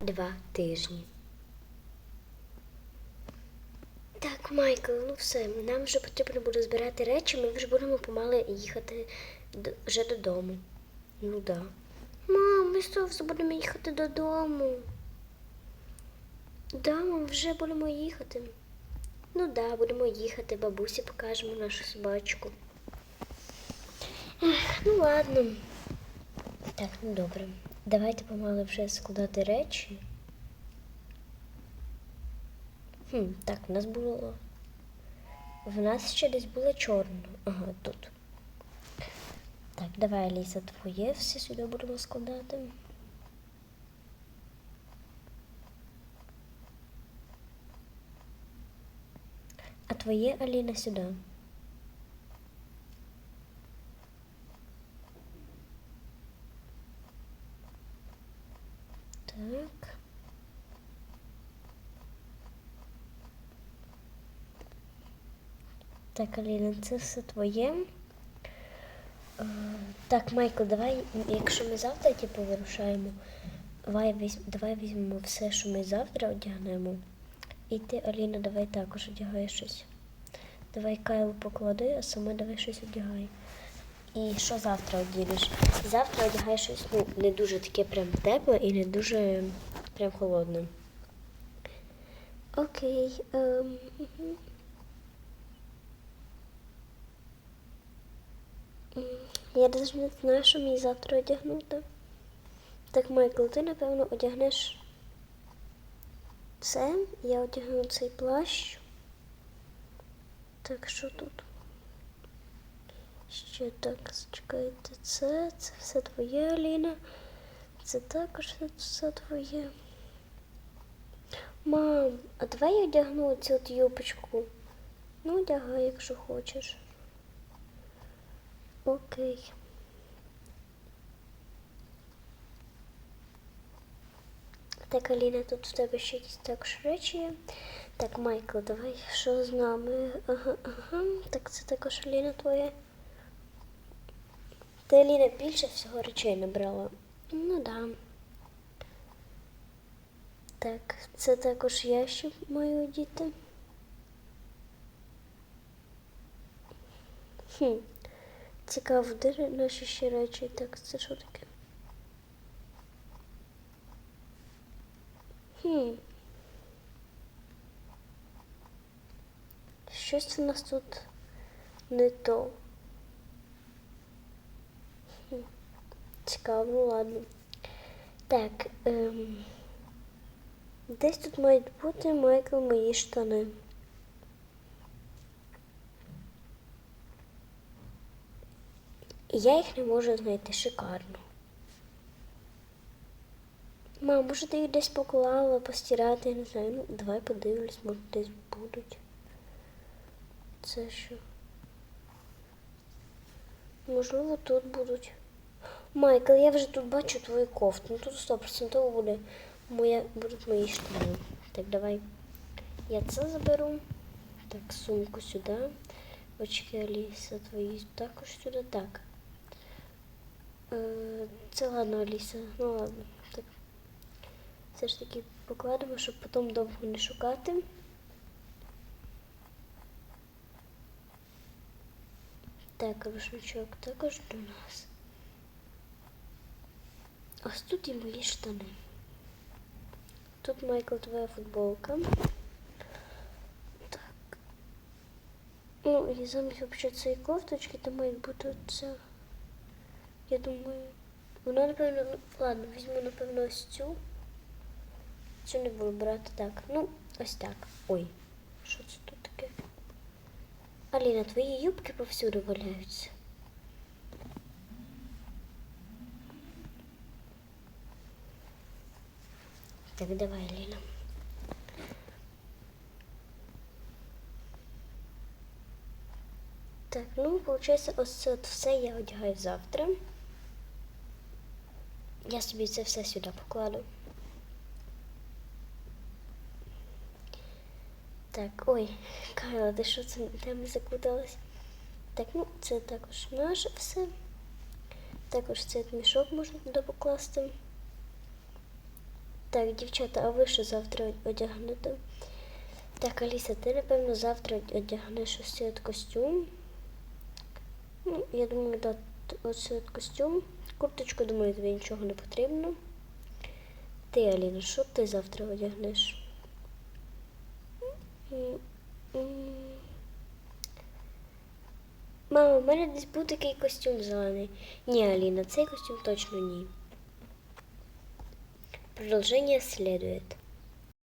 два тижні. Так, Майкл, ну все, нам вже потрібно буде збирати речі, ми вже будемо помали їхати вже додому. Ну да. Мам, ми зовсім будемо їхати додому. Да, ми вже будемо їхати. Ну да, будемо їхати, бабусі покажемо нашу собачку. Ех, ну ладно. Так, ну добре. Давайте помали вже складати речі. Хм, так, у нас було. В нас ще десь було чорно. Ага, тут. Так, давай, Аліса, твоє все сюди будемо складати. А твоє Аліна сюди. Так. Так, Аліна, це все твоє. Е, Так, Майкл, давай, якщо ми завтра типу, вирушаємо, давай, візь, давай візьмемо все, що ми завтра одягнемо. І ти, Аліна, давай також одягай щось. Давай Кайлу поклади, а сама давай щось одягай. І що завтра одінеш? Завтра одягай щось ну, не дуже таке прям тепле і не дуже прям холодне. Окей. Ем, мгм. М, Я навіть не знаю, що мені завтра одягнути. Так, Майкл, ти, напевно, одягнеш це. Я одягну цей плащ. Так, що тут? Ще так, чекайте, це, це все твоє, Аліна. Це також все, твоє. Мам, а давай я одягну цю от юбочку. Ну, одягай, якщо хочеш. Окей. Так, Аліна, тут в тебе ще якісь також речі. Так, Майкл, давай що з нами? Ага, ага. Так, це також Аліна твоя. Ти Аліна більше всього речей набрала. Ну да. Так, це також я ще маю одіти. Хм. Цікаво, де наші ще речі? Так, це що таке? Хм. Щось у нас тут не то. Хм. Цікаво, ну ладно. Так, ем, десь тут мають бути Майкл мої штани. І я їх не можу знайти шикарно. Мам, може ти їх десь поклала, постирати, я не знаю. Ну, давай подивлюсь, може десь будуть. Це що? Можливо, тут будуть. Майкл, я вже тут бачу твою кофту. Ну тут 100% буде моя, будуть мої штани. Так, давай. Я це заберу. Так, сумку сюди. Очки Аліса твої також сюди. Так. Е, Це ладно, Аліса. Ну ладно. Так. Все ж таки покладемо, щоб потім довго не шукати. Так, рушничок також до нас. Ось тут і мої штани. Тут Майкл твоя футболка. Так. Ну, і замість взагалі цієї кофточки, то має бути оця. Я думаю. Вона, напевно, ну, ладно, візьму, напевно, ось цю. Цю не буду брати так. Ну, ось так. Ой, що це тут таке? Аліна, твої юбки повсюди валяються. Так, давай, Аліна. Так, ну, виходить, ось це все я одягаю завтра. Я собі це все сюди покладу. Так, ой, Кайла, ти що це там закуталась? Так, ну це також наше все. Також цей мішок можна туди покласти. Так, дівчата, а ви що завтра одягнете? Так, Аліса, ти, напевно, завтра одягнеш ось цей костюм. Ну, я думаю, да, ось цей костюм. Курточку, думаю, тобі нічого не потрібно. Ти, Аліна, що ти завтра одягнеш? Мама, в мене десь був такий костюм зелений. Ні, Аліна, цей костюм точно ні. Продовження слідує.